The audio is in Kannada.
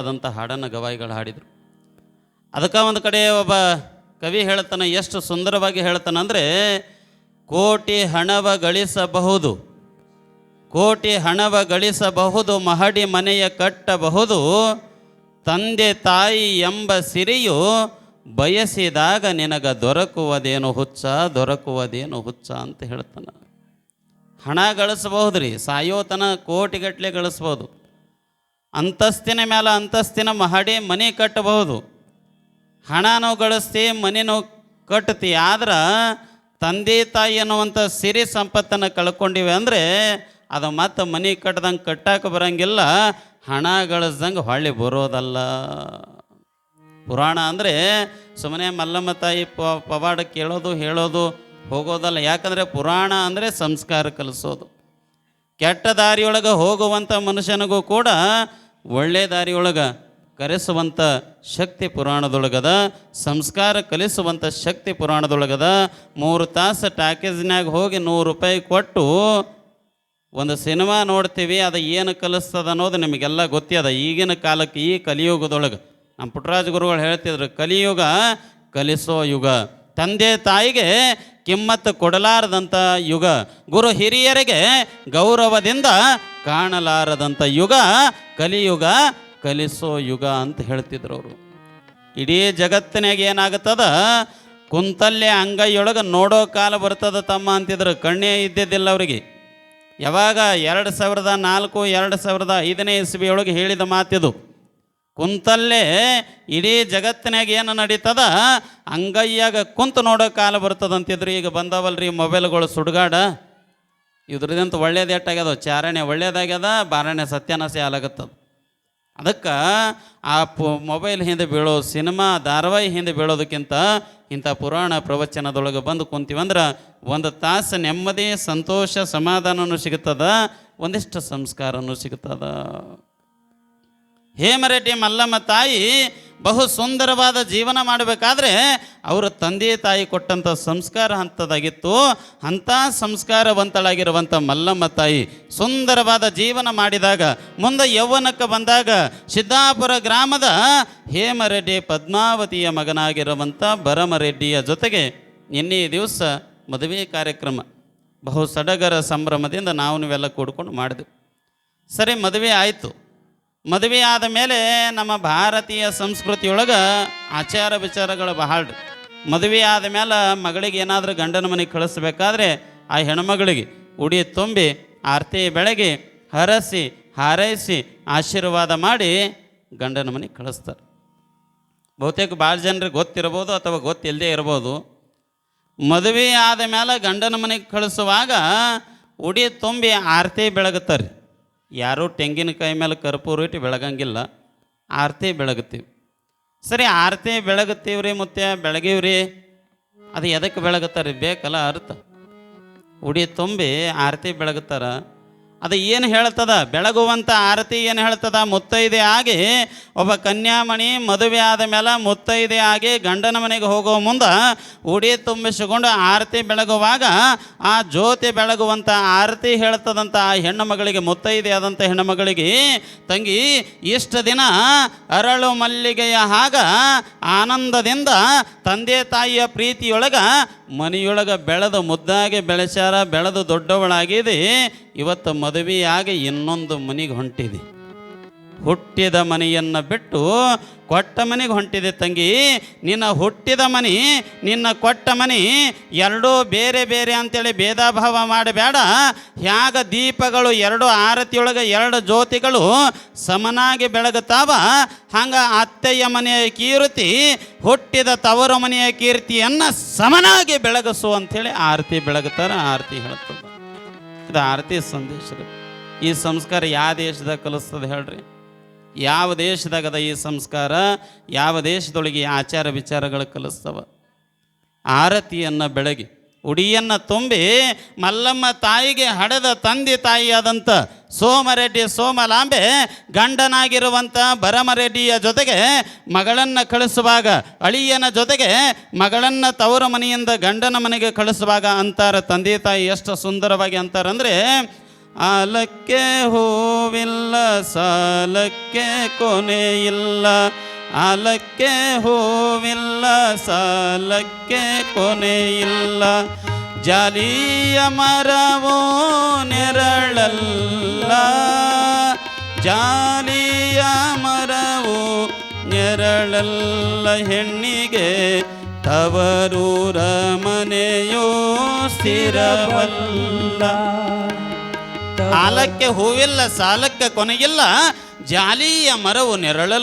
ಆದಂಥ ಹಾಡನ್ನು ಗವಾಯಿಗಳು ಹಾಡಿದರು. ಅದಕ್ಕೆ ಒಂದು ಕಡೆ ಒಬ್ಬ ಕವಿ ಹೇಳ್ತಾನೆ, ಎಷ್ಟು ಸುಂದರವಾಗಿ ಹೇಳ್ತಾನೆ ಅಂದರೆ, ಕೋಟಿ ಹಣವ ಗಳಿಸಬಹುದು, ಕೋಟಿ ಹಣವ ಗಳಿಸಬಹುದು, ಮಹಡಿ ಮನೆಯ ಕಟ್ಟಬಹುದು, ತಂದೆ ತಾಯಿ ಎಂಬ ಸಿರಿಯು ಬಯಸಿದಾಗ ನಿನಗ ದೊರಕುವುದೇನು ಹುಚ್ಚ ದೊರಕುವುದೇನು ಹುಚ್ಚ ಅಂತ ಹೇಳ್ತಾನೆ. ಹಣ ಗಳಿಸಬಹುದು ರೀ ಸಾಯೋತನ ಕೋಟಿಗಟ್ಟಲೆ ಗಳಿಸ್ಬೋದು ಅಂತಸ್ತಿನ ಮೇಲೆ ಅಂತಸ್ತಿನ ಮಹಡಿ ಮನೆ ಕಟ್ಟಬಹುದು. ಹಣನೂ ಗಳಿಸ್ತಿ ನಾವು ಕಟ್ತಿ. ಆದ್ರೆ ತಂದೆ ತಾಯಿ ಅನ್ನುವಂಥ ಸಿರಿ ಸಂಪತ್ತನ್ನು ಕಳ್ಕೊಂಡಿವೆ ಅಂದರೆ ಅದು ಮತ್ತೆ ಮನೆ ಕಟ್ಟದಂಗೆ ಕಟ್ಟಕ್ಕೆ ಬರಂಗಿಲ್ಲ, ಹಣ ಗಳಿಸ್ದಂಗೆ ಹೊಳ್ಳಿ ಬರೋದಲ್ಲ. ಪುರಾಣ ಅಂದರೆ ಸುಮ್ಮನೆ ಮಲ್ಲಮ್ಮ ತಾಯಿ ಪವಾಡ ಕೇಳೋದು, ಹೇಳೋದು ಹೋಗೋದಲ್ಲ. ಯಾಕಂದರೆ ಪುರಾಣ ಅಂದರೆ ಸಂಸ್ಕಾರ ಕಲಿಸೋದು. ಕೆಟ್ಟ ದಾರಿಯೊಳಗೆ ಹೋಗುವಂಥ ಮನುಷ್ಯನಿಗೂ ಕೂಡ ಒಳ್ಳೆ ದಾರಿಯೊಳಗೆ ಕರೆಸುವಂಥ ಶಕ್ತಿ ಪುರಾಣದೊಳಗದ, ಸಂಸ್ಕಾರ ಕಲಿಸುವಂಥ ಶಕ್ತಿ ಪುರಾಣದೊಳಗದ ಮೂರು ತಾಸು ಟ್ಯಾಕೇಜ್ನಾಗ ಹೋಗಿ ನೂರು ರೂಪಾಯಿ ಕೊಟ್ಟು ಒಂದು ಸಿನಿಮಾ ನೋಡ್ತೀವಿ, ಅದು ಏನು ಕಲಿಸ್ತದ ಅನ್ನೋದು ನಿಮಗೆಲ್ಲ ಗೊತ್ತಿದೆ. ಈಗಿನ ಕಾಲಕ್ಕೆ ಈ ಕಲಿಯುಗದೊಳಗೆ, ನಮ್ಮ ಪುಟ್ಟರಾಜ ಗುರುಗಳು ಹೇಳ್ತಿದ್ರು, ಕಲಿಯುಗ ಕಲಿಸೋ ಯುಗ. ತಂದೆ ತಾಯಿಗೆ ಕಿಮ್ಮತ್ತು ಕೊಡಲಾರದಂಥ ಯುಗ. ಗುರು ಹಿರಿಯರಿಗೆ ಗೌರವದಿಂದ ಕಾಣಲಾರದಂಥ ಯುಗ, ಕಲಿಯುಗ, ಕಲಿಸೋ ಯುಗ ಅಂತ ಹೇಳ್ತಿದ್ರು ಅವರು. ಇಡೀ ಜಗತ್ತಿನಾಗ ಏನಾಗುತ್ತದ? ಕುಂತಲ್ಲೇ ಅಂಗೈಯೊಳಗೆ ನೋಡೋ ಕಾಲ ಬರ್ತದ ತಮ್ಮ ಅಂತಿದ್ರು. ಕಣ್ಣೇ ಇದ್ದಿದ್ದಿಲ್ಲ ಅವರಿಗೆ. ಯಾವಾಗ? ಎರಡು ಸಾವಿರದ ನಾಲ್ಕು, ಎರಡು ಸಾವಿರದ ಐದನೇ ಇಸ್ವಿಯೊಳಗೆ ಹೇಳಿದ ಮಾತಿದು. ಕುಂತಲ್ಲೇ ಇಡೀ ಜಗತ್ತಿನಾಗ ಏನು ನಡೀತದ? ಅಂಗೈಯಾಗ ಕುಂತು ನೋಡೋ ಕಾಲ ಬರ್ತದಂತಿದ್ರು. ಈಗ ಬಂದವಲ್ರಿ ಮೊಬೈಲ್ಗಳು ಸುಡುಗಾಡ. ಇದ್ರದಂತ ಒಳ್ಳೇದು ಎಟ್ಟಾಗ್ಯದ? ಚಾರಣೆ ಒಳ್ಳೇದಾಗ್ಯದ? ಬಾರಣೆ ಸತ್ಯಾನಾಶ ಆಲಾಗತ್ತದ ಅದಕ್ಕೆ ಆ ಪು ಮೊಬೈಲ್ ಹಿಂದೆ ಬೀಳೋ ಸಿನಿಮಾ ಧಾರಾವಾಹಿ ಹಿಂದೆ ಬೀಳೋದಕ್ಕಿಂತ ಇಂಥ ಪುರಾಣ ಪ್ರವಚನದೊಳಗೆ ಬಂದು ಕುಂತೀವಂದ್ರೆ ಒಂದು ತಾಸು ನೆಮ್ಮದಿ, ಸಂತೋಷ ಸಮಾಧಾನವೂ ಸಿಗುತ್ತದ? ಒಂದಿಷ್ಟು ಸಂಸ್ಕಾರವೂ ಸಿಗುತ್ತದ? ಹೇಮರೆಡ್ಡಿ ಮಲ್ಲಮ್ಮ ತಾಯಿ ಬಹು ಸುಂದರವಾದ ಜೀವನ ಮಾಡಬೇಕಾದ್ರೆ ಅವರ ತಂದೆ ತಾಯಿ ಕೊಟ್ಟಂಥ ಸಂಸ್ಕಾರ ಹಂತದಾಗಿತ್ತು. ಅಂಥ ಸಂಸ್ಕಾರವಂತಳಾಗಿರುವಂಥ ಮಲ್ಲಮ್ಮ ತಾಯಿ ಸುಂದರವಾದ ಜೀವನ ಮಾಡಿದಾಗ, ಮುಂದೆ ಯೌವನಕ್ಕೆ ಬಂದಾಗ ಸಿದ್ದಾಪುರ ಗ್ರಾಮದ ಹೇಮರೆಡ್ಡಿ ಪದ್ಮಾವತಿಯ ಮಗನಾಗಿರುವಂಥ ಭರಮರೆಡ್ಡಿಯ ಜೊತೆಗೆ ನಿನ್ನೆ ದಿವಸ ಮದುವೆ ಕಾರ್ಯಕ್ರಮ, ಬಹು ಸಡಗರ ಸಂಭ್ರಮದಿಂದ ನಾವು ನೀವೆಲ್ಲ ಕೂಡ್ಕೊಂಡು ಮಾಡಿದೆವು. ಸರಿ, ಮದುವೆ ಆಯಿತು. ಮದುವೆ ಆದ ಮೇಲೆ ನಮ್ಮ ಭಾರತೀಯ ಸಂಸ್ಕೃತಿಯೊಳಗೆ ಆಚಾರ ವಿಚಾರಗಳು ಬಹಳ ಆದ ಮೇಲೆ ಮಗಳಿಗೆ ಏನಾದರೂ ಗಂಡನ ಮನೆಗೆ ಕಳಿಸ್ಬೇಕಾದ್ರೆ ಆ ಹೆಣ್ಮಗಳಿಗೆ ಉಡಿ ತುಂಬಿ, ಆರತಿ ಬೆಳಗ್ಗೆ ಹರಸಿ, ಹಾರೈಸಿ, ಆಶೀರ್ವಾದ ಮಾಡಿ ಗಂಡನ ಮನೆಗೆ ಕಳಿಸ್ತಾರೆ. ಬಹುತೇಕ ಭಾಳ ಜನರಿಗೆ ಗೊತ್ತಿರ್ಬೋದು ಅಥವಾ ಗೊತ್ತಿಲ್ಲದೆ ಇರ್ಬೋದು. ಮದುವೆ ಆದ ಮೇಲೆ ಗಂಡನ ಮನೆಗೆ ಕಳಿಸುವಾಗ ಉಡಿ ತುಂಬಿ, ಆರತಿ ಬೆಳಗುತ್ತಾರೆ. ಯಾರೂ ತೆಂಗಿನಕಾಯಿ ಮೇಲೆ ಕರ್ಪೂರ ಇಟ್ಟು ಬೆಳಗಂಗಿಲ್ಲ. ಆರತಿ ಬೆಳಗುತ್ತೀವಿ. ಸರಿ, ಆರತಿ ಬೆಳಗುತ್ತೀವಿ ರೀ ಮತ್ತೆ ಬೆಳಗೀವ್ರಿ? ಅದು ಎದಕ್ಕೆ ಬೆಳಗುತ್ತಾರೆ ಬೇಕಲ್ಲ ಅರ್ಥ. ಉಡಿ ತುಂಬಿ ಆರತಿ ಬೆಳಗುತ್ತಾರ. ಅದು ಏನು ಹೇಳ್ತದ? ಬೆಳಗುವಂಥ ಆರತಿ ಏನು ಹೇಳ್ತದ? ಮುತ್ತೈದೆ ಆಗಿ ಒಬ್ಬ ಕನ್ಯಾಮಣಿ ಮದುವೆ ಆದ ಮೇಲೆ ಮುತ್ತೈದೆ ಆಗಿ ಗಂಡನ ಮನೆಗೆ ಹೋಗೋ ಮುಂದೆ ಉಡಿ ತುಂಬಿಸಿಕೊಂಡು ಆರತಿ ಬೆಳಗುವಾಗ ಆ ಜ್ಯೋತಿ ಬೆಳಗುವಂಥ ಆರತಿ ಹೇಳ್ತದಂಥ ಆ ಹೆಣ್ಣು ಮಗಳಿಗೆ, ಮುತ್ತೈದೆ ಆದಂಥ ಹೆಣ್ಣು ಮಗಳಿಗೆ, ತಂಗಿ, ಇಷ್ಟು ದಿನ ಅರಳು ಮಲ್ಲಿಗೆಯ ಹಾಗ ಆನಂದದಿಂದ ತಂದೆ ತಾಯಿಯ ಪ್ರೀತಿಯೊಳಗ ಮನೆಯೊಳಗೆ ಬೆಳೆದ ಮುದ್ದಾಗಿ ಬೆಳೆಸ್ಯಾರ ಬೆಳೆದು ದೊಡ್ಡವಳಾಗಿದೆ ಇವತ್ತು ಮದುವೆಯಾಗಿ ಇನ್ನೊಂದು ಮನೆಗೆ ಹೊಂಟಿದೆ. ಹುಟ್ಟಿದ ಮನೆಯನ್ನು ಬಿಟ್ಟು ಕೊಟ್ಟ ಮನೆಗೆ ಹೊಂಟಿದೆ ತಂಗಿ. ನಿನ್ನ ಹುಟ್ಟಿದ ಮನೆ, ನಿನ್ನ ಕೊಟ್ಟ ಮನೆ ಎರಡೂ ಬೇರೆ ಬೇರೆ ಅಂತೇಳಿ ಭೇದ ಭಾವ ಮಾಡಬೇಡ. ಹ್ಯಾಗ ದೀಪಗಳು ಎರಡು ಆರತಿಯೊಳಗೆ ಎರಡು ಜ್ಯೋತಿಗಳು ಸಮನಾಗಿ ಬೆಳಗುತ್ತಾವ ಹಂಗೆ ಅತ್ತೆಯ ಮನೆಯ ಕೀರ್ತಿ, ಹುಟ್ಟಿದ ತವರು ಮನೆಯ ಕೀರ್ತಿಯನ್ನು ಸಮನಾಗಿ ಬೆಳಗಿಸು ಅಂಥೇಳಿ ಆರತಿ ಬೆಳಗುತ್ತಾರೆ ಆರತಿ ಹೇಳ್ತದೆ. ಇದು ಆರತಿ ಸಂದೇಶ ಈ ಸಂಸ್ಕಾರ ಯಾವ ದೇಶದಾಗ ಕಲಿಸ್ತದೆ ಹೇಳ್ರಿ? ಯಾವ ದೇಶದಾಗದ ಈ ಸಂಸ್ಕಾರ? ಯಾವ ದೇಶದೊಳಗೆ ಆಚಾರ ವಿಚಾರಗಳು ಕಲಿಸ್ತವ? ಆರತಿಯನ್ನು ಬೆಳಗಿ, ಉಡಿಯನ್ನು ತುಂಬಿ, ಮಲ್ಲಮ್ಮ ತಾಯಿಗೆ ಹಡೆದ ತಂದೆ ತಾಯಿಯಾದಂಥ ಸೋಮರೆಡ್ಡಿ, ಸೋಮಲಾಂಬೆ ಗಂಡನಾಗಿರುವಂಥ ಭರಮರೆಡ್ಡಿಯ ಜೊತೆಗೆ ಮಗಳನ್ನು ಕಳಿಸುವಾಗ, ಅಳಿಯನ ಜೊತೆಗೆ ಮಗಳನ್ನು ತವರ ಮನೆಯಿಂದ ಗಂಡನ ಮನೆಗೆ ಕಳಿಸುವಾಗ ಅಂತಾರೆ ತಂದೆ ತಾಯಿ ಎಷ್ಟು ಸುಂದರವಾಗಿ ಅಂತಾರಂದರೆ ಆಲಕ್ಕೆ ಹೂವಿಲ್ಲ, ಸಾಲಕ್ಕೆ ಕೊನೆಯಿಲ್ಲ ಆಲಕ್ಕೆ ಹೂವಿಲ್ಲ, ಸಾಲಕ್ಕೆ ಕೊನೆಯಿಲ್ಲ ಜಾಲಿಯ ಮರವೋ ನೆರಳಲ್ಲ. ಜಾಲಿಯ ಮರವು ನೆರಳಲ್ಲ. ಹೆಣ್ಣಿಗೆ ತವರೂರ ಮನೆಯೋ ಸ್ಥಿರವಲ್ಲ. ಆಲಕ್ಕೆ ಹೂವಿಲ್ಲ ಸಾಲಕ್ಕೆ ಕೊನೆಗಿಲ್ಲ ಜಾಲಿಯ ಮರವು ನೆರಳಲ್ಲ.